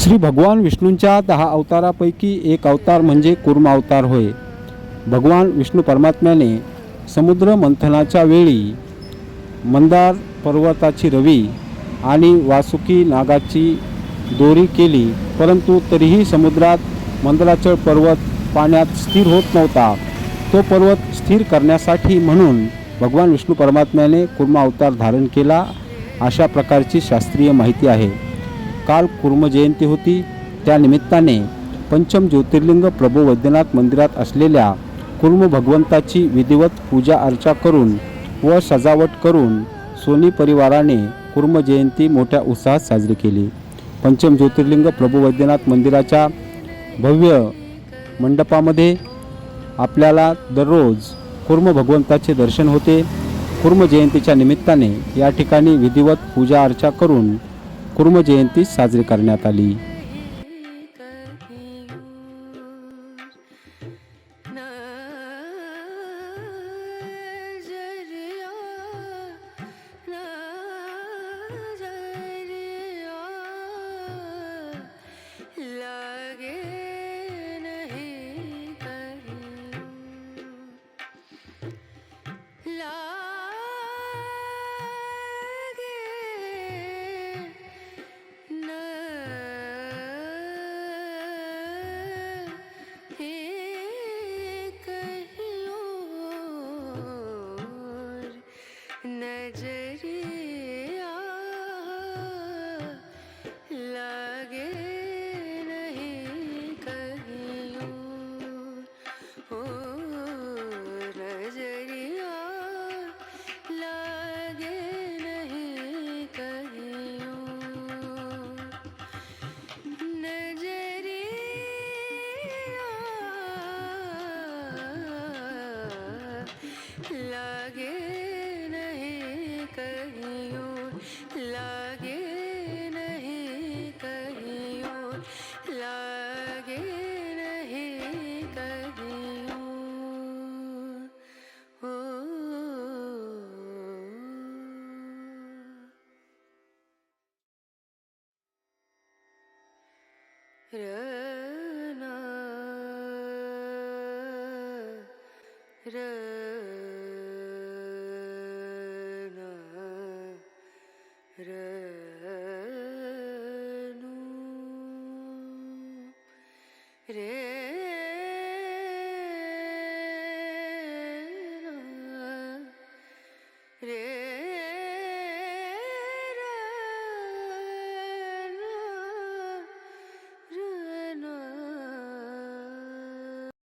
श्री भगवान विष्णूंच्या दहा अवतारापैकी एक अवतार म्हणजे कुर्म अवतार होय. भगवान विष्णू परमात्म्याने समुद्र मंथनाच्या वेळी मंदार पर्वताची रवी आणि वासुकी नागाची दोरी केली परंतु तरीही समुद्रात मंदराचळ पर्वत पाण्यात स्थिर होत नव्हता. तो पर्वत स्थिर करण्यासाठी म्हणून भगवान विष्णू परमात्म्याने कुर्मा अवतार धारण केला अशा प्रकारची शास्त्रीय माहिती आहे. काल कुर्म जयंती होती. त्या निमित्ताने पंचम ज्योतिर्लिंग प्रभू वैद्यनाथ मंदिरात असलेल्या कुर्म भगवंताची विधिवत पूजा अर्चा करून व सजावट करून सोनी परिवाराने कुर्म जयंती मोठ्या उत्साहात साजरी केली. पंचम ज्योतिर्लिंग प्रभू वैद्यनाथ मंदिराच्या भव्य मंडपामध्ये आपल्याला दररोज कुर्म भगवंताचे दर्शन होते. कुर्म जयंतीच्या निमित्ताने या ठिकाणी विधिवत पूजा अर्चा करून कुर्म जयंती साजरी करण्यात आली. लागे नहीं कहीं और लागे नहीं कहीं और लागे नहीं कहीं ओ। रना रना। रनु रे